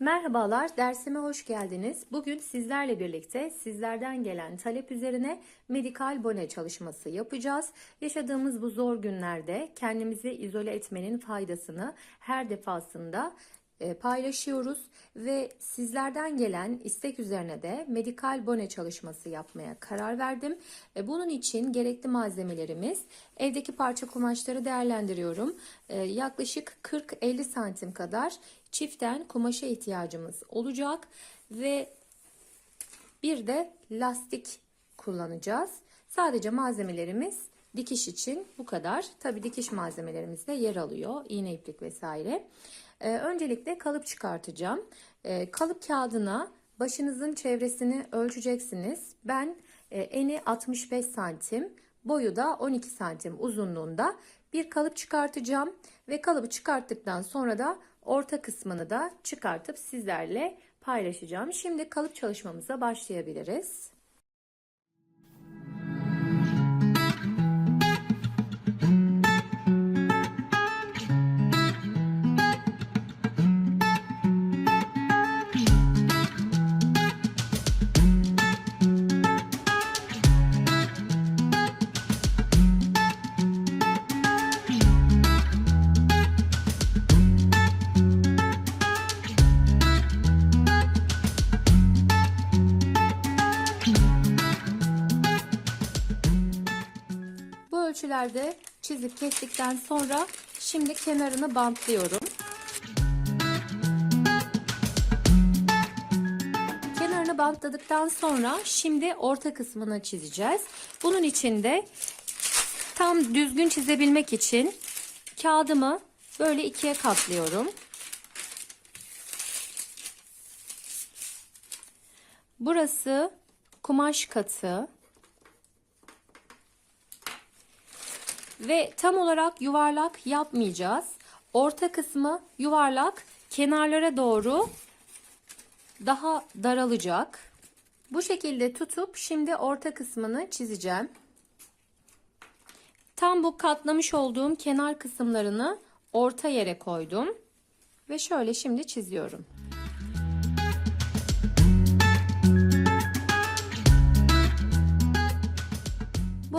Merhabalar, dersime hoş geldiniz. Bugün sizlerle birlikte sizlerden gelen talep üzerine medikal bone çalışması yapacağız. Yaşadığımız bu zor günlerde kendimizi izole etmenin faydasını her defasında paylaşıyoruz ve sizlerden gelen istek üzerine de medikal bone çalışması yapmaya karar verdim. E, Bunun için gerekli malzemelerimiz evdeki parça kumaşları değerlendiriyorum. E, Yaklaşık 40-50 santim kadar çiften kumaşa ihtiyacımız olacak ve bir de lastik kullanacağız. Sadece malzemelerimiz dikiş için bu kadar. Tabi dikiş malzemelerimiz de yer alıyor. İğne iplik vesaire. Ee, öncelikle kalıp çıkartacağım. Ee, kalıp kağıdına başınızın çevresini ölçeceksiniz. Ben e, eni 65 santim, boyu da 12 santim uzunluğunda bir kalıp çıkartacağım. Ve kalıbı çıkarttıktan sonra da orta kısmını da çıkartıp sizlerle paylaşacağım. Şimdi kalıp çalışmamıza başlayabiliriz. Ölçülerde çizip kestikten sonra şimdi kenarını bantlıyorum. Kenarını bantladıktan sonra şimdi orta kısmını çizeceğiz. Bunun için de tam düzgün çizebilmek için kağıdımı böyle ikiye katlıyorum. Burası kumaş katı. Ve tam olarak yuvarlak yapmayacağız. Orta kısmı yuvarlak, kenarlara doğru daha daralacak. Bu şekilde tutup şimdi orta kısmını çizeceğim. Tam bu katlamış olduğum kenar kısımlarını orta yere koydum. Ve şöyle şimdi çiziyorum.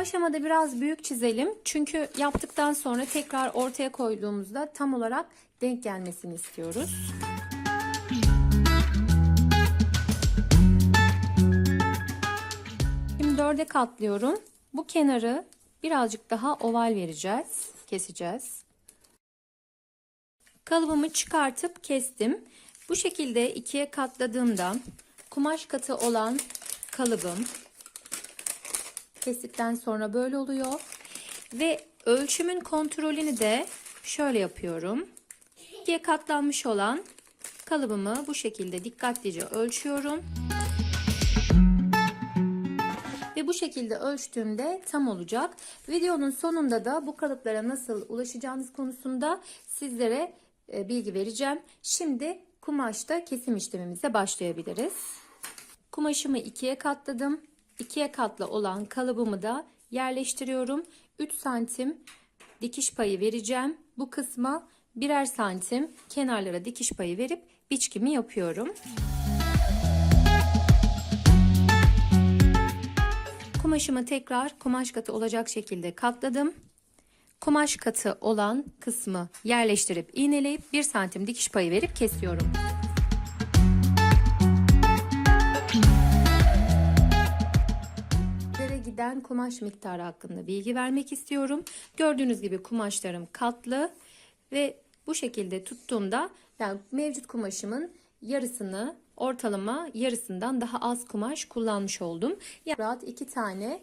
Aşamada biraz büyük çizelim. Çünkü yaptıktan sonra tekrar ortaya koyduğumuzda tam olarak denk gelmesini istiyoruz. Şimdi dörde katlıyorum. Bu kenarı birazcık daha oval vereceğiz. Keseceğiz. Kalıbımı çıkartıp kestim. Bu şekilde ikiye katladığımda kumaş katı olan kalıbım kestikten sonra böyle oluyor. Ve ölçümün kontrolünü de şöyle yapıyorum. İkiye katlanmış olan kalıbımı bu şekilde dikkatlice ölçüyorum. Ve bu şekilde ölçtüğümde tam olacak. Videonun sonunda da bu kalıplara nasıl ulaşacağınız konusunda sizlere e, bilgi vereceğim. Şimdi kumaşta kesim işlemimize başlayabiliriz. Kumaşımı ikiye katladım. İkiye katlı olan kalıbımı da yerleştiriyorum. 3 santim dikiş payı vereceğim. Bu kısma birer santim kenarlara dikiş payı verip biçkimi yapıyorum. Kumaşımı tekrar kumaş katı olacak şekilde katladım. Kumaş katı olan kısmı yerleştirip iğneleyip 1 santim dikiş payı verip kesiyorum. Giden kumaş miktarı hakkında bilgi vermek istiyorum. Gördüğünüz gibi kumaşlarım katlı ve bu şekilde tuttuğumda yani mevcut kumaşımın yarısını ortalama yarısından daha az kumaş kullanmış oldum. Yani rahat iki tane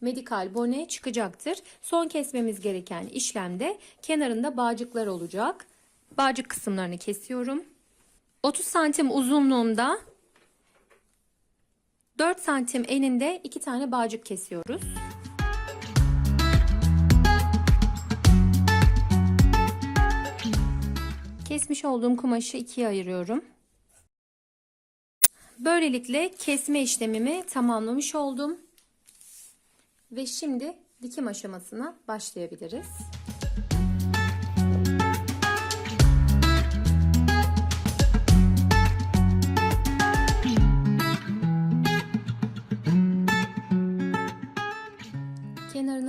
medikal bone çıkacaktır. Son kesmemiz gereken işlemde kenarında bağcıklar olacak. Bağcık kısımlarını kesiyorum. 30 santim uzunluğunda 4 santim eninde iki tane bağcık kesiyoruz. Kesmiş olduğum kumaşı ikiye ayırıyorum. Böylelikle kesme işlemimi tamamlamış oldum. Ve şimdi dikim aşamasına başlayabiliriz.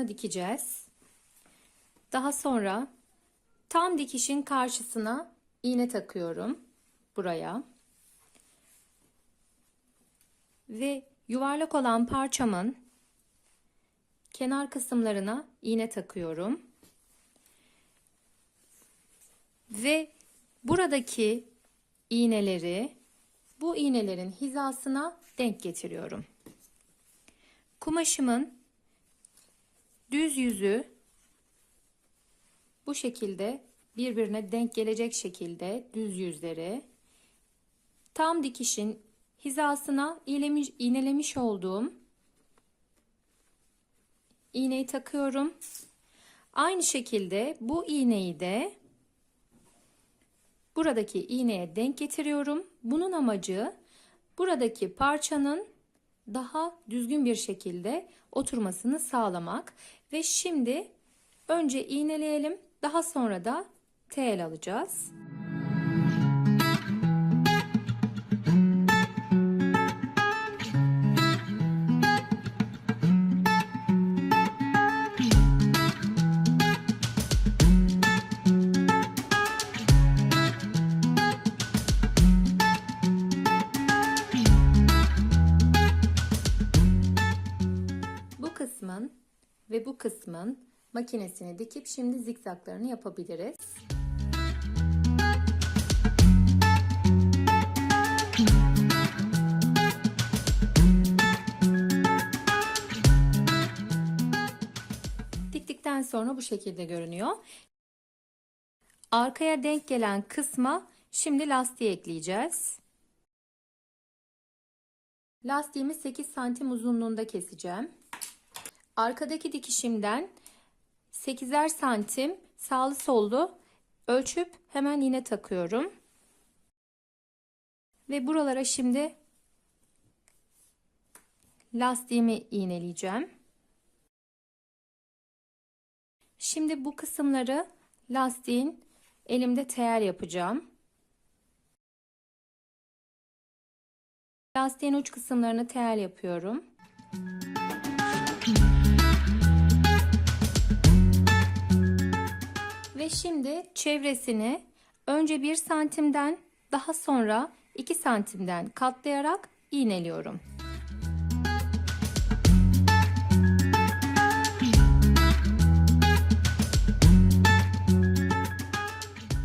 Dikeceğiz. Daha sonra tam dikişin karşısına iğne takıyorum buraya. Ve yuvarlak olan parçamın kenar kısımlarına iğne takıyorum. Ve buradaki iğneleri bu iğnelerin hizasına denk getiriyorum. Kumaşımın düz yüzü bu şekilde birbirine denk gelecek şekilde düz yüzleri tam dikişin hizasına iğnemiş, iğnelemiş olduğum iğneyi takıyorum. Aynı şekilde bu iğneyi de buradaki iğneye denk getiriyorum. Bunun amacı buradaki parçanın daha düzgün bir şekilde oturmasını sağlamak. Ve şimdi önce iğneleyelim. Daha sonra da tel alacağız. Makinesini dikip şimdi zikzaklarını yapabiliriz. Diktikten sonra bu şekilde görünüyor. Arkaya denk gelen kısma şimdi lastiği ekleyeceğiz. Lastiğimi 8 santim uzunluğunda keseceğim. Arkadaki dikişimden 8'er santim sağlı sollu ölçüp hemen iğne takıyorum. Ve buralara şimdi lastiğimi iğneleyeceğim. Şimdi bu kısımları lastiğin elimde teğer yapacağım. Lastiğin uç kısımlarını teğer yapıyorum. Ve şimdi çevresini önce 1 santimden daha sonra 2 santimden katlayarak iğneliyorum.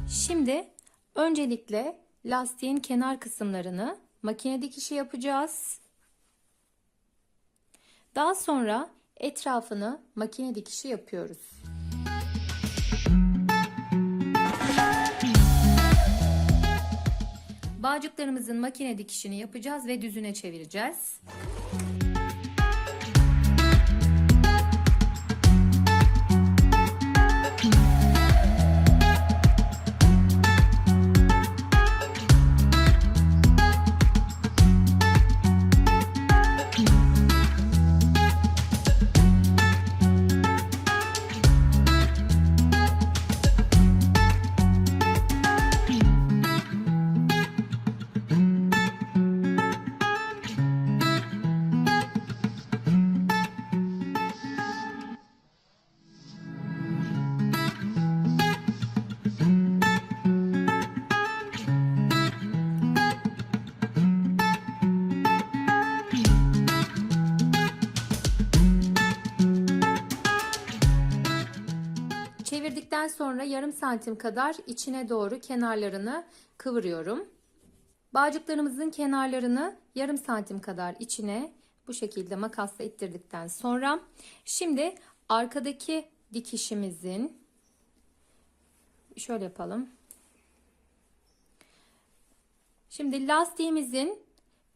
Şimdi öncelikle lastiğin kenar kısımlarını makine dikişi yapacağız. Daha sonra etrafını makine dikişi yapıyoruz. Bağcıklarımızın makine dikişini yapacağız ve düzüne çevireceğiz. Çevirdikten sonra yarım santim kadar içine doğru kenarlarını kıvırıyorum. Bağcıklarımızın kenarlarını yarım santim kadar içine bu şekilde makasla ittirdikten sonra şimdi arkadaki dikişimizin şöyle yapalım. Şimdi lastiğimizin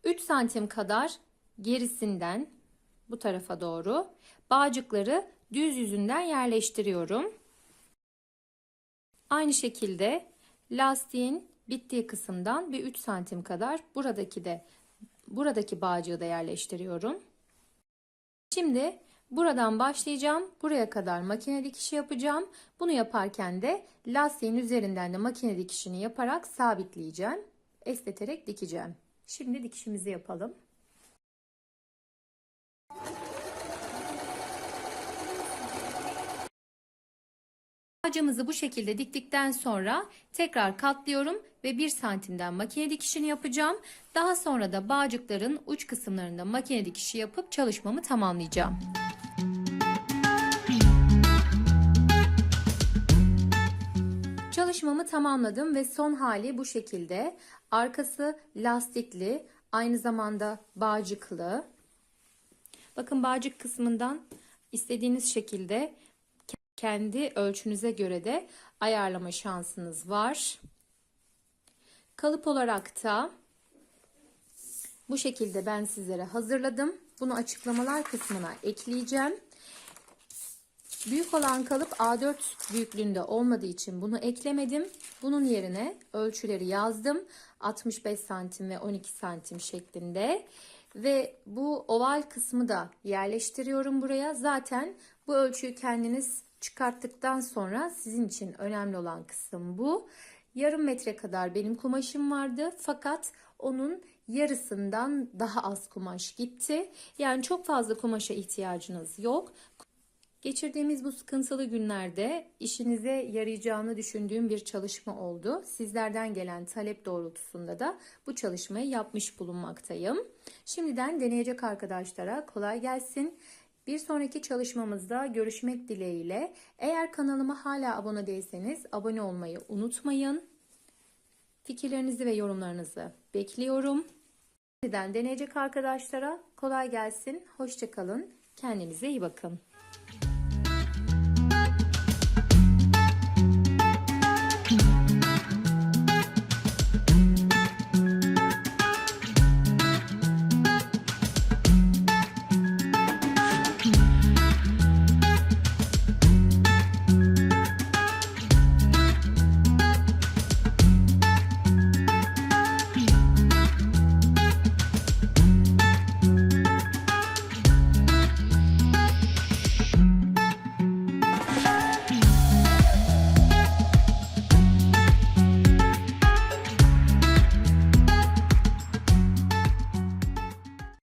3 santim kadar gerisinden bu tarafa doğru bağcıkları düz yüzünden yerleştiriyorum. Aynı şekilde lastiğin bittiği kısımdan bir 3 santim kadar buradaki de buradaki bağcığı da yerleştiriyorum. Şimdi buradan başlayacağım. Buraya kadar makine dikişi yapacağım. Bunu yaparken de lastiğin üzerinden de makine dikişini yaparak sabitleyeceğim. Esneterek dikeceğim. Şimdi dikişimizi yapalım. Ağacımızı bu şekilde diktikten sonra tekrar katlıyorum ve 1 santimden makine dikişini yapacağım. Daha sonra da bağcıkların uç kısımlarında makine dikişi yapıp çalışmamı tamamlayacağım. Çalışmamı tamamladım ve son hali bu şekilde. Arkası lastikli, aynı zamanda bağcıklı. Bakın bağcık kısmından istediğiniz şekilde kendi ölçünüze göre de ayarlama şansınız var. Kalıp olarak da bu şekilde ben sizlere hazırladım. Bunu açıklamalar kısmına ekleyeceğim. Büyük olan kalıp A4 büyüklüğünde olmadığı için bunu eklemedim. Bunun yerine ölçüleri yazdım. 65 santim ve 12 santim şeklinde. Ve bu oval kısmı da yerleştiriyorum buraya. Zaten bu ölçüyü kendiniz çıkarttıktan sonra sizin için önemli olan kısım bu. Yarım metre kadar benim kumaşım vardı fakat onun yarısından daha az kumaş gitti. Yani çok fazla kumaşa ihtiyacınız yok. Geçirdiğimiz bu sıkıntılı günlerde işinize yarayacağını düşündüğüm bir çalışma oldu. Sizlerden gelen talep doğrultusunda da bu çalışmayı yapmış bulunmaktayım. Şimdiden deneyecek arkadaşlara kolay gelsin. Bir sonraki çalışmamızda görüşmek dileğiyle. Eğer kanalıma hala abone değilseniz abone olmayı unutmayın. Fikirlerinizi ve yorumlarınızı bekliyorum. Şimdiden deneyecek arkadaşlara kolay gelsin. Hoşçakalın. Kendinize iyi bakın.